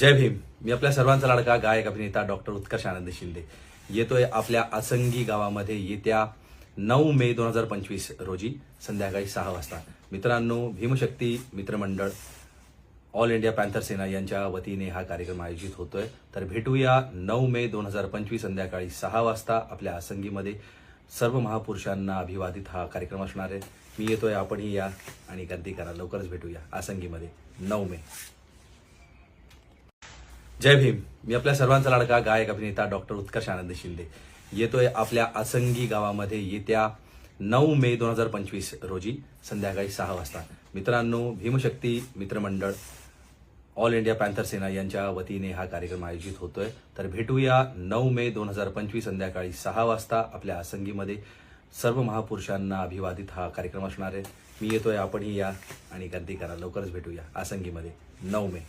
जय भीम. मी आपल्या सर्वांचा लाडका गायक अभिनेता डॉक्टर उत्कर्ष आनंद शिंदे. येतोय आपल्या आसंगी गावामध्ये येत्या नऊ मे दोन हजार पंचवीस रोजी संध्याकाळी सहा वाजता. मित्रांनो भीमशक्ती मित्रमंडळ ऑल इंडिया पॅन्थर सेना यांच्या वतीने हा कार्यक्रम आयोजित होतोय. तर भेटूया नऊ मे दोन हजार पंचवीस संध्याकाळी सहा वाजता आपल्या आसंगीमध्ये सर्व महापुरुषांना अभिवादित हा कार्यक्रम असणार आहे. मी येतोय आपणही या आणि गर्दी करा. लवकरच भेटूया आसंगीमध्ये नऊ मे. जय भीम. मी आपल्या सर्वांचा लाडका गायक अभिनेता डॉक्टर उत्कर्ष आनंद शिंदे. येतोय आपल्या आसंगी गावामध्ये येत्या नऊ मे दोन हजार पंचवीस रोजी संध्याकाळी सहा वाजता. मित्रांनो भीमशक्ती मित्रमंडळ ऑल इंडिया पॅन्थर सेना यांच्या वतीने हा कार्यक्रम आयोजित होतोय. तर भेटूया नऊ मे दोन हजार पंचवीस संध्याकाळी सहा वाजता आपल्या आसंगीमध्ये सर्व महापुरुषांना अभिवादित हा कार्यक्रम असणार आहे. मी येतोय आपणही या आणि गर्दी करा. लवकरच भेटूया आसंगीमध्ये नऊ मे.